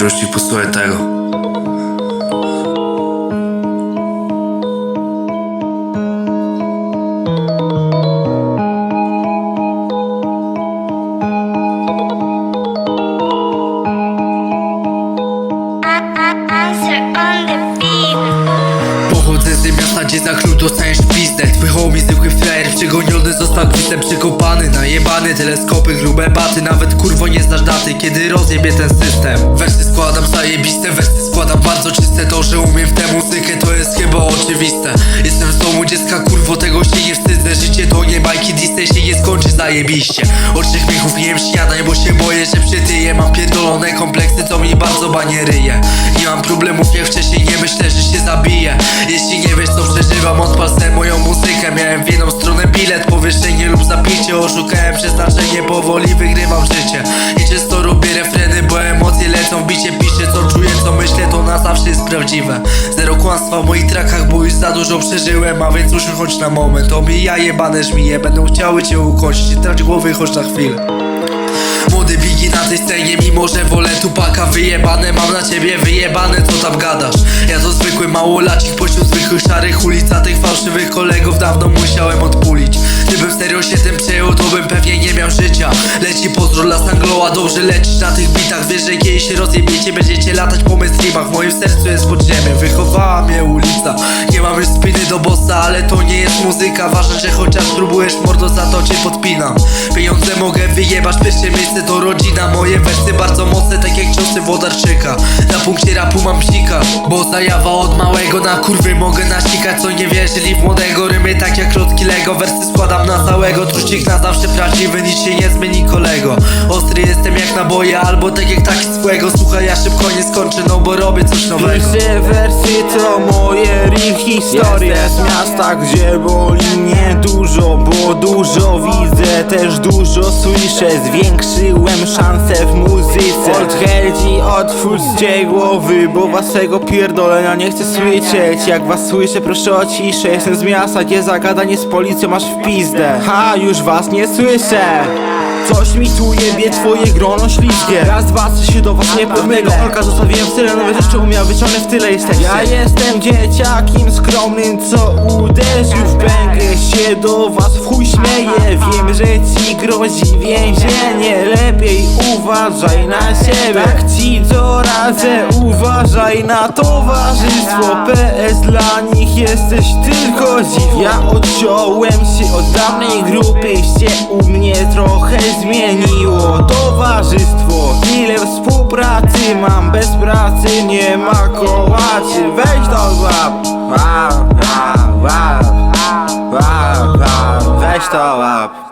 Rusznik, posłuchaj tego. Pochodzę z miasta, gdzie za klucz dostajesz pizdę homie zwykły frajer, przegoniony został gwizdem Przekopany, najebany, teleskopy, grube baty Nawet kurwo nie znasz daty, kiedy rozjebie ten system. Wersy składam zajebiste, wersy składam bardzo czyste. To, że umiem w tę muzykę, to jest chyba oczywiste. Jestem z domu dziecka, kurwo, tego się nie wstydzę. Życie zajebiście. Od trzech miechów nie jem bo się boję, że przytyję. Mam pierdolone kompleksy, co mi bardzo banie ryje. Nie mam problemów jak wcześniej, nie myślę, że się zabiję. Jeśli nie wiesz co przeżywam, odpal moją muzykę. Miałem w jedną stronę bilet, powyższenie lub zapicie Oszukałem przeznaczenie, powoli wygrywam życie. I często robię refreny, bo emocje lecą bicie Piszę co czuję, co myślę, to na zawsze jest prawdziwe. Zero kłamstwa w moich trakach, bo już za dużo przeżyłem A więc usiądź choć na moment, omija jebane żmije Będą chciały cię ukończyć, trać głowy choć na chwilę scenie, mimo że wolę tupaka Wyjebane, mam na ciebie wyjebane, co tam gadasz? Ja to zwykły małolacik pośród zwykłych szarych ulic A tych fałszywych kolegów dawno musiałem odpulić. Gdybym serio się tym przejął, to bym pewnie nie miał życia. Leci pozdro dla Sangloa, dobrze lecisz na tych bitach. Wiesz, że kiedyś się rozjebiecie, będziecie latać po mainstreamach. W moim sercu jest podziemie, wychowała ale to nie jest muzyka. Ważne, że chociaż próbujesz mordo, za to cię podpinam. Pieniądze mogę wyjebać, pierwsze miejsce to rodzina. Moje wersy bardzo mocne, tak jak ciosy Wodarczyka. Na punkcie rapu mam psika Bo zajawa od małego. Na kurwy mogę nasikać Co nie wierzyli w młodego. Rymy tak jak klocki Lego Wersy składam na całego, trucik na zawsze prawdziwy Nic się nie zmieni kolego. Ostry jestem jak naboje, albo tak jak taki swego. Słuchaj, ja szybko nie skończę, no bo robię coś nowego. Piszę wersy to moje real historie. Z miasta, gdzie boli mnie dużo Bo dużo widzę, też dużo słyszę. Zwiększyłem szanse w muzyce. Odchęci, otwórzcie głowy Bo waszego pierdolenia nie chcę słyszeć. Jak was słyszę, proszę o ciszę. Jestem z miasta, gdzie zagadanie z policją masz w pizdę. Ha, już was nie słyszę Coś mi tu jebie, twoje grono śliskie Raz, dwa, co się do was nie pomylę Olka zostawiłem w tyle, nowe rzeczy umiał wyciągnę w tyle jesteście Ja jestem dzieciakiem skromnym, co uderzył w bęgę Się do was w chuj śmieję. Wiem, że ci grozi więzienie. Lepiej uważaj na siebie. Tak ci co radzę, uważaj na towarzystwo. PS dla nich jesteś tylko dziw. Ja odciąłem się od dawnej grupy. Się u mnie trochę zmieniło Towarzystwo, ile współpracy mam Bez pracy nie ma kołaczy. Weź to łap Łap, łap, łap, łap, łap. Weź to łap